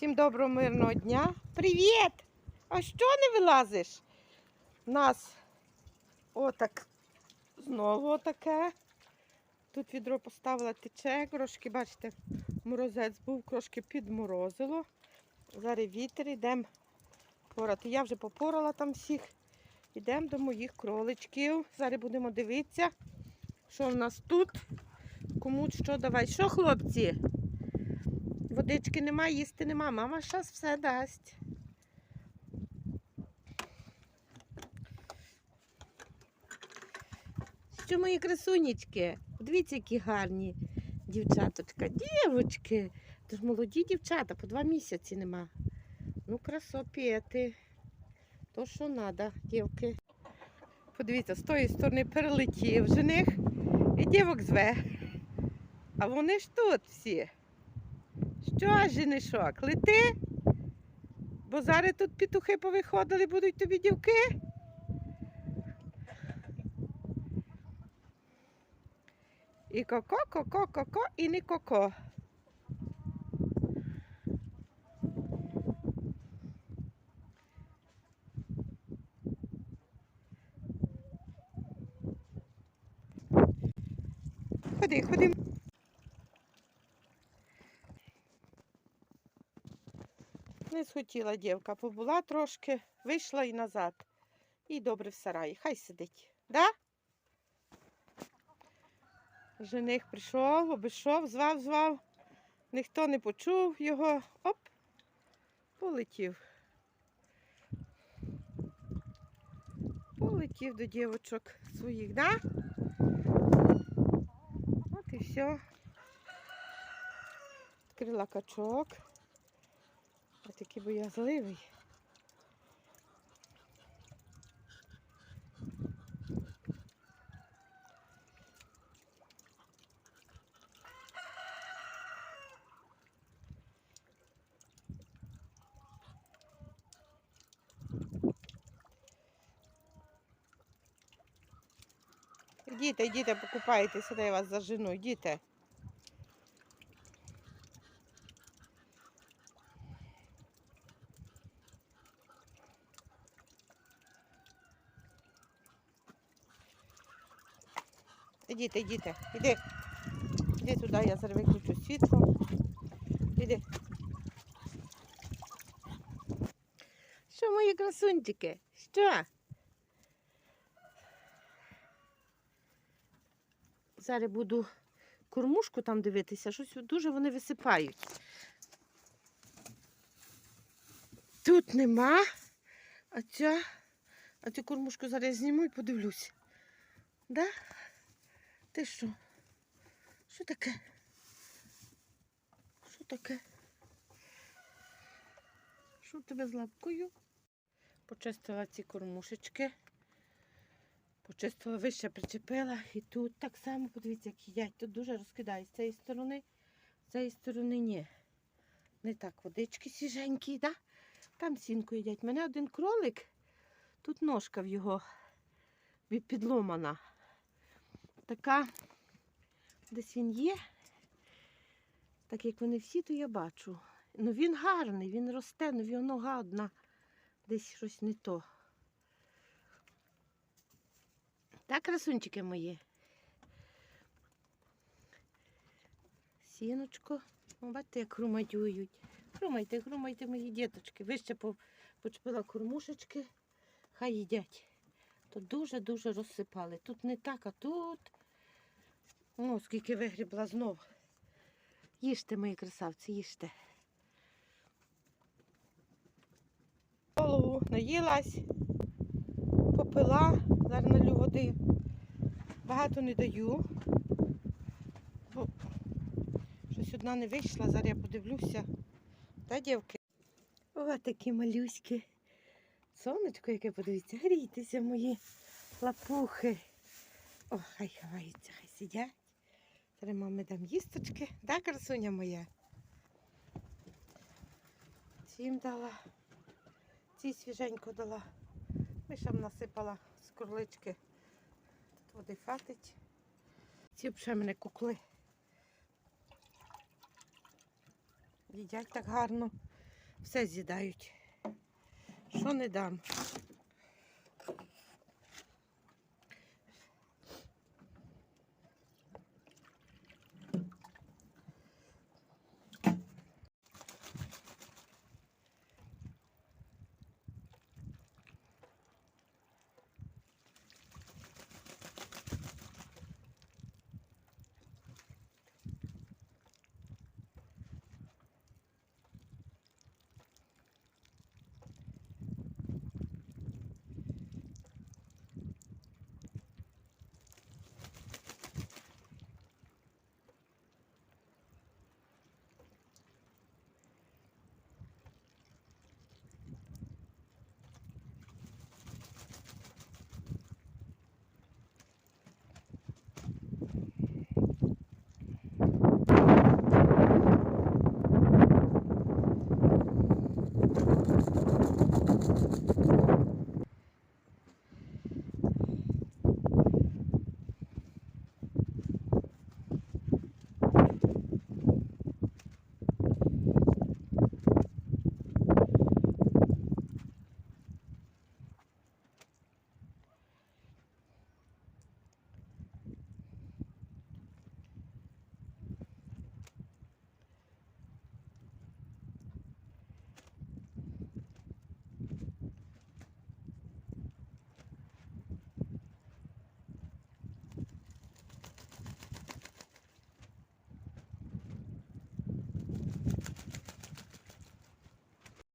Всім доброго мирного дня. Привіт! А що не вилазиш? У нас отак знову таке. Тут відро поставила тече, трошки, бачите, морозець був, трошки підморозило. Зараз вітер, йдемо порати. Я вже попорала там всіх. Йдемо до моїх кроличків. Зараз будемо дивитися, що в нас тут. Кому що давай. Що, хлопці? Водички нема, їсти нема. Мама зараз все дасть. Що мої красунечки? Дивіться, які гарні дівчаточка. Дівочки. Ж молоді дівчата, по два місяці нема. Ну, красопети. То, що треба, дівки. Подивіться, з тої сторони перелетів жених і дівок зве. А вони ж тут всі. Що, женишок, лети? Бо зараз тут петухи повиходили, будуть тобі дівки. І коко, коко, коко, і не коко. Ходи, ходи. Не схотіла дівка, побула трошки, вийшла і назад. І добре в сараї. Хай сидить. Да? Жених прийшов, обійшов, звав, звав. Ніхто не почув його. Оп, полетів. Полетів до дівочок своїх, да? От і все. Відкрила качок. А такий боязливий. Йдіть, йдіть, покупайтеся, де я вас зажену, йдіть. Ідіть, ідіть, іди. Іди туди, я зараз виключу світло. Іди. Що мої красунчики? Що? Зараз буду кормушку там дивитися, щось дуже вони висипають. Тут нема. А ця, а цю кормушку зараз зніму і подивлюсь. Да? Ти що? Що таке? Що таке? Що тебе з лапкою? Почистила ці кормушечки. Почистила, вище причепила. І тут так само, подивіться, як їдять. Тут дуже розкидає з цієї сторони, з цієї сторони ні. Не так водички свіженькі, да? Там сінку їдять. Мене один кролик, тут ножка в його підломана. Така, десь він є. Так як вони всі, то я бачу. Ну він гарний, він росте, ну його нога одна. Десь щось не то. Так, красунчики мої. Сіночко. Бачите, як хруматюють. Хрумайте, хрумайте, мої діточки. Вище по- почепила кормушечки, хай їдять. То дуже-дуже розсипали. Тут не так, а тут. О, скільки вигрібла знов. Їжте, мої красавці, їжте. Голову наїлась, попила, зараз налю води. Багато не даю. Бо щось одна не вийшла, зараз я подивлюся. Та, дівки? О, такі малюськи. Сонечко, яке подивіться, грійтеся, мої лапухи. О, хай ховаються, хай сидять. Зараз мами дам їсточки. Да, красуня моя? Цим дала. Ці свіженько дала. Мишам насипала з курлички. Тут води фатить. Ці вже мене кукли. Їдять так гарно. Все з'їдають. Що не дам.